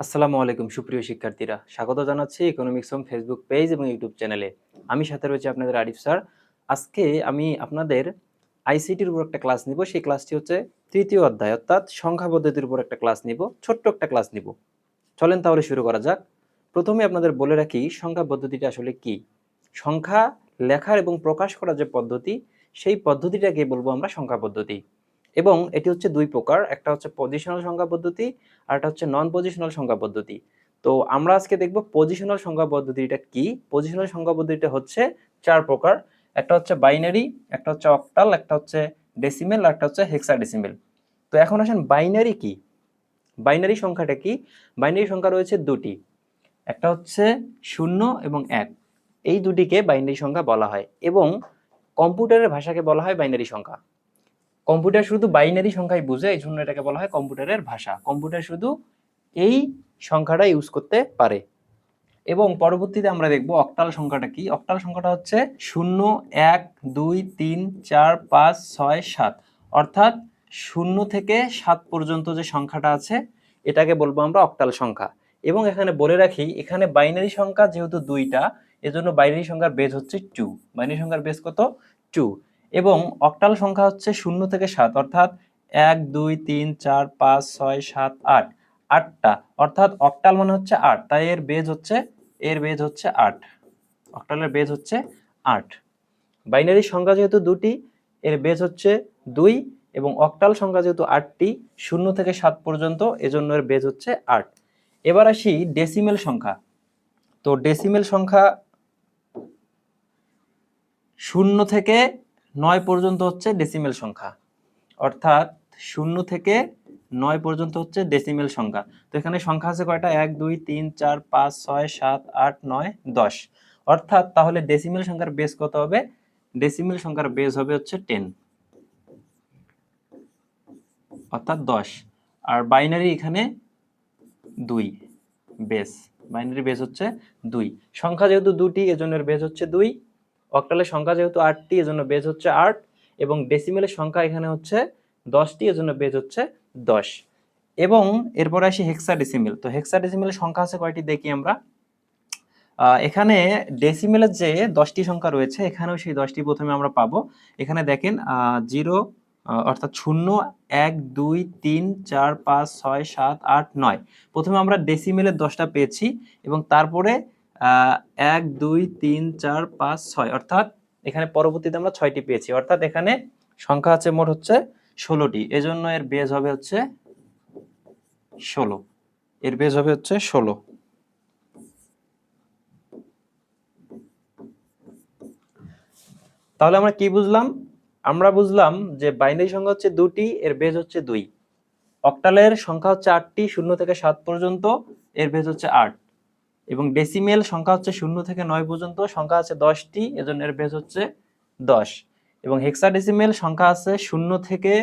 আসসালামু আলাইকুম, সুপ্রিয় শিক্ষার্থীরা। স্বাগত জানাচ্ছি ইকোনমিক্স হোম ফেসবুক পেজ এবং ইউটিউব চ্যানেলে আমি সাথে রয়েছে আপনাদের আরিফ স্যার। আজকে আমি আপনাদের আইসিটির উপর একটা ক্লাস নিব। সেই ক্লাসটি হচ্ছে তৃতীয় অধ্যায়, অর্থাৎ সংখ্যা পদ্ধতির উপর একটা ক্লাস নিব। ছোট্ট একটা ক্লাস নিব। চলেন তাহলে শুরু করা যাক। প্রথমে আপনাদের বলে রাখি, সংখ্যা পদ্ধতিটা আসলে কি? সংখ্যা লেখার এবং প্রকাশ করার যে পদ্ধতি, সেই পদ্ধতিটাকে বলব আমরা সংখ্যা পদ্ধতি। এবং এটি হচ্ছে দুই প্রকার। একটা হচ্ছে পজিশনাল সংখ্যা পদ্ধতি আর একটা হচ্ছে নন পজিশনাল সংখ্যা পদ্ধতি। তো আমরা আজকে দেখব পজিশনাল সংখ্যা পদ্ধতিটা কি? পজিশনাল সংখ্যা পদ্ধতিটা হচ্ছে চার প্রকার। একটা হচ্ছে বাইনারি একটা হচ্ছে অক্টাল একটা হচ্ছে ডেসিমেল আর একটা হচ্ছে হেক্সা ডেসিমেল তো এখন আসেন বাইনারি কি? বাইনারি সংখ্যাটা কি? বাইনারি সংখ্যা রয়েছে দুটি। একটা হচ্ছে শূন্য এবং এক। এই দুটিকে বাইনারি সংখ্যা বলা হয় এবং কম্পিউটারের ভাষাকে বলা হয় বাইনারি সংখ্যা। কম্পিউটার শুধু বাইনারি সংখ্যাই বুঝে এই জন্য এটাকে বলা হয় কম্পিউটারের ভাষা। কম্পিউটার শুধু এই সংখ্যাটা ইউজ করতে পারে। এবং পরবর্তীতে আমরা দেখব অক্টাল সংখ্যাটা কি। অক্টাল সংখ্যাটা হচ্ছে শূন্য, এক, দুই, তিন, চার, পাঁচ, ছয়, সাত। অর্থাৎ শূন্য থেকে সাত পর্যন্ত যে সংখ্যাটা আছে, এটাকে বলব আমরা অক্টাল সংখ্যা। এবং এখানে বলে রাখি, এখানে বাইনারি সংখ্যা যেহেতু দুইটা, এজন্য বাইনারি সংখ্যার বেজ হচ্ছে টু বাইনারি সংখ্যার বেজ কত? টু এবং অক্টাল সংখ্যা হচ্ছে শূন্য থেকে সাত, অর্থাৎ এক, দুই, তিন, চার, পাঁচ, ছয়, সাত, আট, আটটা। অর্থাৎ অক্টাল মানে হচ্ছে আট, তাই এর বেজ হচ্ছে, এর বেজ হচ্ছে আট। অক্টালের বেজ হচ্ছে আট। বাইনারি সংখ্যা যেহেতু দুটি, এর বেজ হচ্ছে দুই, এবং অক্টাল সংখ্যা যেহেতু আটটি, শূন্য থেকে সাত পর্যন্ত, এজন্য এর বেজ হচ্ছে আট। এবার আসি ডেসিমেল সংখ্যা। তো ডেসিমেল সংখ্যা শূন্য থেকে নয় পর্যন্ত হচ্ছে ডেসিমেল সংখ্যা। অর্থাৎ শূন্য থেকে নয় পর্যন্ত হচ্ছে ডেসিমেল সংখ্যা। তো এখানে সংখ্যা আছে কয়টা? এক, দুই, তিন, চার, পাঁচ, ছয়, সাত, আট, নয়, দশ। অর্থাৎ তাহলে ডেসিমেল সংখ্যার বেস কত হবে? ডেসিমেল সংখ্যার বেস হবে হচ্ছে টেন অর্থাৎ দশ। আর বাইনারি এখানে দুই বেস বাইনারি বেস হচ্ছে দুই। সংখ্যা যেহেতু দুটি এজন্য এর বেস হচ্ছে দুই। অক্টালের সংখ্যা যেহেতু আটটি, এজন্য বেজ হচ্ছে আট, এবং ডেসিমেলের সংখ্যা এখানে হচ্ছে দশটি, এজন্য বেজ হচ্ছে দশ। এবং এরপরে আসি হেক্সা ডেসিমেল তো হেক্সা ডেসিমেলের সংখ্যা আছে কয়টি দেখি আমরা? এখানে ডেসিমেলের যে দশটি সংখ্যা রয়েছে, এখানেও সেই দশটি প্রথমে আমরা পাবো। এখানে দেখেন জিরো অর্থাৎ শূন্য, এক, দুই, তিন, চার, পাঁচ, ছয়, সাত, আট, নয়। প্রথমে আমরা ডেসিমেলের দশটা পেয়েছি, এবং তারপরে এক, দুই, তিন, চার, পাঁচ, ছয়। অর্থাৎ এখানে পরবর্তীতে আমরা ছয়টি পেয়েছি। অর্থাৎ এখানে সংখ্যা আছে মোট হচ্ছে ষোলোটি। এজন্য এর বেজ হবে হচ্ছে ষোলো। এর বেজ হবে হচ্ছে ষোলো। তাহলে আমরা কি বুঝলাম? আমরা বুঝলাম যে বাইনারি সংখ্যা হচ্ছে দুটি, এর বেজ হচ্ছে দুই। অক্টালের সংখ্যা হচ্ছে আটটি, শূন্য থেকে সাত পর্যন্ত, এর বেজ হচ্ছে আট। এবং ডেসিমেল সংখ্যা হচ্ছে শূন্য থেকে নয় পর্যন্ত, সংখ্যা আছে দশটি এজন্য এর বেজ হচ্ছে দশ। এবং হেক্সা ডেসিমেল সংখ্যা আছে শূন্য থেকে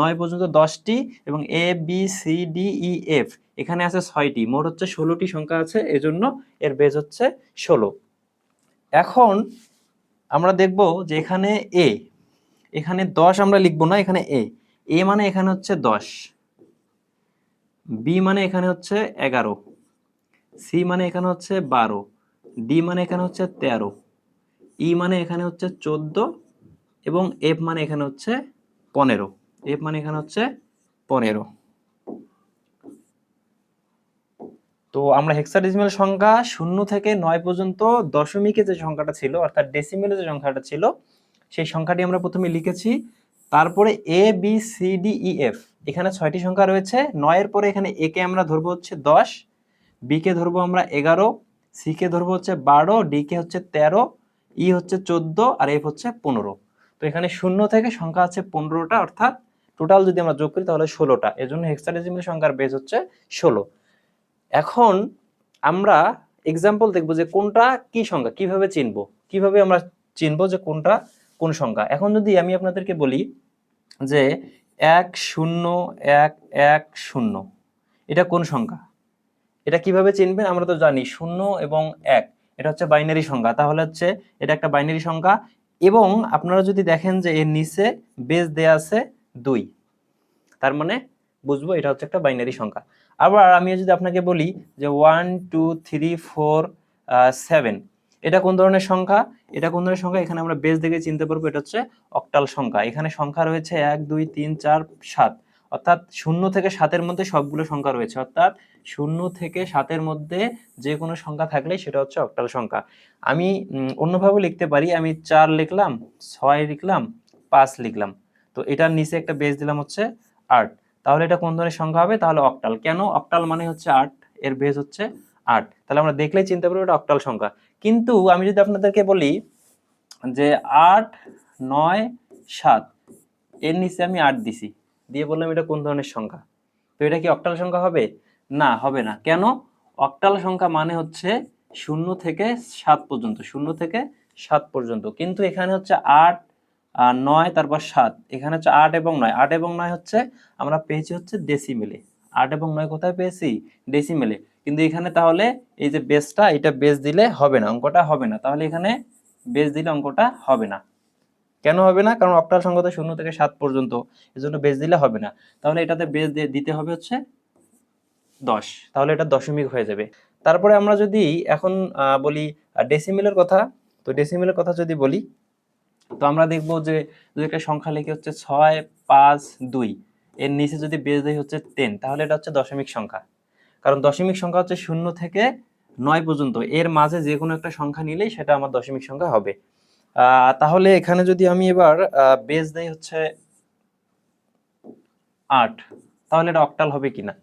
নয় পর্যন্ত দশটি এবং A B C D E F এখানে আছে ছয়টি। মোট হচ্ছে ষোলোটি সংখ্যা আছে, এজন্য এর বেজ হচ্ছে ষোলো। এখন আমরা দেখব যে এখানে এ এখানে দশ আমরা লিখব না, এখানে এ এ মানে এখানে হচ্ছে দশ বি মানে এখানে হচ্ছে এগারো। সি মানে এখানে হচ্ছে বারো ডি মানে এখানে হচ্ছে তেরো ই মানে এখানে হচ্ছে চোদ্দ এবং এফ মানে এখানে হচ্ছে পনেরো এফ মানে এখানে হচ্ছে পনেরো। তো আমরা হেক্সাডেসিমেল সংখ্যা শূন্য থেকে নয় পর্যন্ত দশমিকে যে সংখ্যাটা ছিল, অর্থাৎ ডেসিমেলে যে সংখ্যাটা ছিল, সেই সংখ্যাটি আমরা প্রথমে লিখেছি। তারপরে A B C D E F এখানে ছয়টি সংখ্যা রয়েছে। নয়ের পরে এখানে এ কে আমরা ধরবো হচ্ছে দশ বি কে ধরবো আমরা এগারো সি কে ধরবো হচ্ছে বারো ডি কে হচ্ছে তেরো ই হচ্ছে চোদ্দ আর এফ হচ্ছে পনেরো। তো এখানে শূন্য থেকে সংখ্যা আছে পনেরোটা, অর্থাৎ টোটাল যদি আমরা যোগ করি তাহলে ষোলোটা। এর জন্য হেক্সাডেসিমেল সংখ্যার বেজ হচ্ছে ষোলো। এখন আমরা এক্সাম্পল দেখব যে কোনটা কি সংখ্যা, কীভাবে চিনবো? কীভাবে আমরা চিনবো যে কোনটা, কোন সংখ্যা? এখন যদি আমি আপনাদেরকে বলি যে এক শূন্য, এক এক শূন্য, এটা কোন সংখ্যা? এটা কীভাবে চিনবেন? আমরা তো জানি শূন্য এবং এক, এটা হচ্ছে বাইনারি সংখ্যা তাহলে হচ্ছে এটা একটা বাইনারি সংখ্যা এবং আপনারা যদি দেখেন যে এর নিচে বেজ দেয়া আছে দুই, তার মানে বুঝব এটা হচ্ছে একটা বাইনারি সংখ্যা আবার আমি যদি আপনাকে বলি যে one two three four seven এটা কোন ধরনের সংখ্যা? এটা কোন ধরনের সংখ্যা? এখানে আমরা বেস দেখে চিনতে পারব এটা হচ্ছে অক্টাল সংখ্যা। এখানে সংখ্যা রয়েছে এক, দুই, তিন, চার, সাত। অর্থাৎ শূন্য থেকে সাতের মধ্যে সবগুলো সংখ্যা রয়েছে। অর্থাৎ শূন্য থেকে সাতের মধ্যে যে কোনো সংখ্যা থাকলে সেটা হচ্ছে অক্টাল সংখ্যা। আমি অন্যভাবে লিখতে পারি, আমি চার লিখলাম, ছয় লিখলাম, পাঁচ লিখলাম। তো এটার নিচে একটা বেস দিলাম হচ্ছে আট। তাহলে এটা কোন ধরনের সংখ্যা হবে? তাহলে অক্টাল। কেন? অক্টাল মানে হচ্ছে আট, এর বেস হচ্ছে আট। তাহলে আমরা দেখলেই চিনতে পারব এটা অক্টাল সংখ্যা। কিন্তু আমি যদি আপনাদেরকে বলি যে আট, নয়, সাত, এর নিচে আমি আট দিছি। দিয়ে বললাম, এটা কোন ধরনের সংখ্যা? তো এটা কি অক্টাল সংখ্যা হবে? না হবে না। কেন? অক্টাল সংখ্যা মানে হচ্ছে শূন্য থেকে সাত পর্যন্ত, শূন্য থেকে সাত পর্যন্ত। কিন্তু এখানে হচ্ছে আট নয়, তারপর সাত। এখানে হচ্ছে আট এবং নয়। আট এবং নয় হচ্ছে আমরা পেয়েছি হচ্ছে ডেসিমেলে আট এবং নয় কোথায় পেয়েছি? ডেসিমেলে কিন্তু এখানে তাহলে এই যে বেসটা এটা বেস দিলে হবে না, অঙ্কটা হবে না। তাহলে এখানে বেস দিলে অঙ্কটা হবে না। কেন হবে না? কারণ অক্টাল সংখ্যা শূন্য থেকে সাত পর্যন্ত এজন্য বেস দিলে হবে না। তাহলে এটাতে বেস দিতে হবে হচ্ছে দশ। তাহলে এটা দশমিক হয়ে যাবে। তারপরে আমরা যদি এখন বলি ডেসিমেলের কথা, তো ডেসিমেলের কথা যদি বলি, তো আমরা দেখব যে যদি একটা সংখ্যা লিখে হচ্ছে ছয়, পাঁচ, দুই। এর নিচে যদি বেস দেয় হচ্ছে টেন তাহলে এটা হচ্ছে দশমিক সংখ্যা। কারণ দশমিক সংখ্যা হচ্ছে শূন্য থেকে নয় পর্যন্ত। এর মাঝে যে কোনো একটা সংখ্যা নিলেই সেটা আমার দশমিক সংখ্যা হবে। তাহলে এখানে যদি আমি এবার বেস দেই হচ্ছে আট, তাহলে এটা অক্টাল হবে কিনা?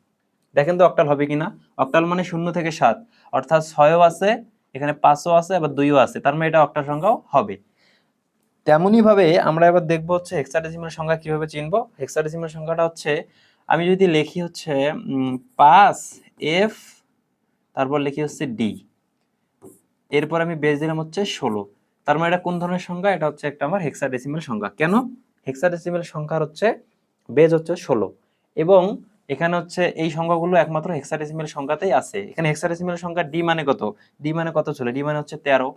দেখেন তো অক্টাল হবে কিনা? অক্টাল মানে শূন্য থেকে সাত, অর্থাৎ ছয়ও আছে, এখানে পাঁচও আছে, আবার দুইও আছে, তার মানে এটা অক্টাল সংখ্যাও হবে। তেমনই ভাবে আমরা এবার দেখব হচ্ছে হেক্সাডেসিমাল সংখ্যা কীভাবে চিনবো? হেক্সাডেসিমাল সংখ্যাটা হচ্ছে, আমি যদি লিখি হচ্ছে পাঁচ এফ, তারপর লিখি হচ্ছে ডি, এরপর আমি বেস দিলাম হচ্ছে ষোলো তার মানে এটা কোন ধরনের সংখ্যা এটা হচ্ছে একটা আমার হেক্সাডেসিমাল সংখ্যা কেন? হেক্সাডেসিমাল সংখ্যার হচ্ছে বেজ হচ্ছে ষোলো। এবং এখানে হচ্ছে এই সংখ্যাগুলো একমাত্র হেক্সাডেসিমাল সংখ্যাতেই আছে। এখানে হেক্সাডেসিমাল সংখ্যা ডি মানে কত? ডি মানে কত ছিল? ডি মানে হচ্ছে তেরো।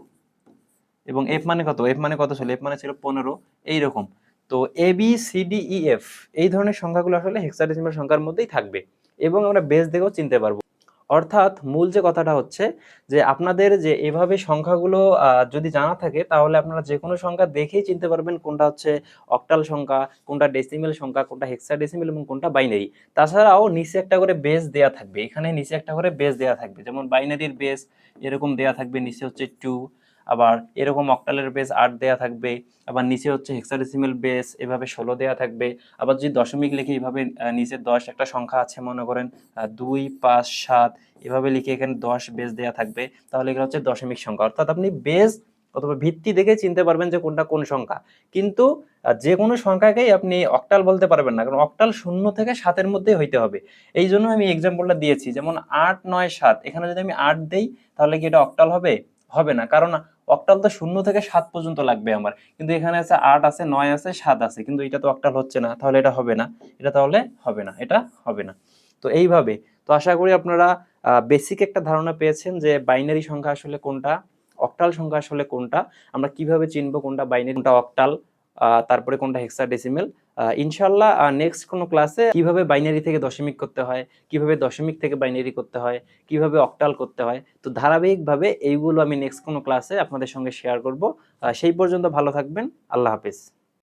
এবং এফ মানে কত? এফ মানে কত ছিল? এফ মানে ছিল পনেরো। এইরকম। তো A B C D E F এই ধরনের সংখ্যাগুলো আসলে হেক্সাডেসিমাল সংখ্যার মধ্যেই থাকবে। এবং আমরা বেস দেখেও চিনতে পারব। অর্থাৎ মূল যে কথাটা হচ্ছে যে আপনাদের যে এভাবে সংখ্যাগুলো যদি জানা থাকে তাহলে আপনারা যে কোনো সংখ্যা দেখেই চিনতে পারবেন কোনটা হচ্ছে অক্টাল সংখ্যা, কোনটা ডেসিমেল সংখ্যা, কোনটা হেক্সাডেসিমেল এবং কোনটা বাইনারি তাছাড়াও নিচে একটা করে বেস দেয়া থাকবে। এখানে নিচে একটা করে বেস দেয়া থাকবে। যেমন বাইনারির বেস এরকম দেয়া থাকবে। নিচে হচ্ছে টু আবার এরকম অক্টালের বেস আট দেয়া থাকবে, আবার নিচে হচ্ছে হেক্সাডেসিমেল বেস এভাবে ষোলো দেয়া থাকবে। আবার যদি দশমিক লিখে এইভাবে নিচে দশ একটা সংখ্যা আছে, মনে করেন দুই, পাঁচ, সাত, এভাবে লিখে এখানে দশ বেস দেয়া থাকবে। তাহলে এগুলো হচ্ছে দশমিক সংখ্যা। অর্থাৎ আপনি বেস অথবা ভিত্তি দেখে চিনতে পারবেন যে কোনটা কোন সংখ্যা। কিন্তু যে কোনো সংখ্যাকেই আপনি অক্টাল বলতে পারবেন না। কারণ অক্টাল শূন্য থেকে সাতের মধ্যেই হইতে হবে। এই জন্য আমি এক্সাম্পলটা দিয়েছি। যেমন আট, নয়, সাত। এখানে যদি আমি আট দেই, তাহলে কি এটা অক্টাল হবে? হবে না। কারণ অক্টাল তো শূন্য থেকে সাত পর্যন্ত লাগবে আমার। কিন্তু এখানে আছে আট আছে, নয় আছে, সাত আছে। কিন্তু এটা তো অক্টাল হচ্ছে না, তাহলে এটা হবে না। এটা তাহলে হবে না, এটা হবে না। তো এইভাবে, তো আশা করি আপনারা বেসিক একটা ধারণা পেয়েছেন যে বাইনারি সংখ্যা আসলে কোনটা অক্টাল সংখ্যা আসলে কোনটা, আমরা কীভাবে চিনবো কোনটা বাইনারি কোনটা অক্টাল তারপরে কোনটা হেক্সা ডেসিমেল ইনশাল্লাহ নেক্সট কোনো ক্লাসে কীভাবে বাইনারি থেকে দশমিক করতে হয়, কীভাবে দশমিক থেকে বাইনারি করতে হয়, কীভাবে অকটাল করতে হয়, তো ধারাবাহিকভাবে এইগুলো আমি নেক্সট কোনো ক্লাসে আপনাদের সঙ্গে শেয়ার করব। সেই পর্যন্ত ভালো থাকবেন, আল্লাহ হাফিজ।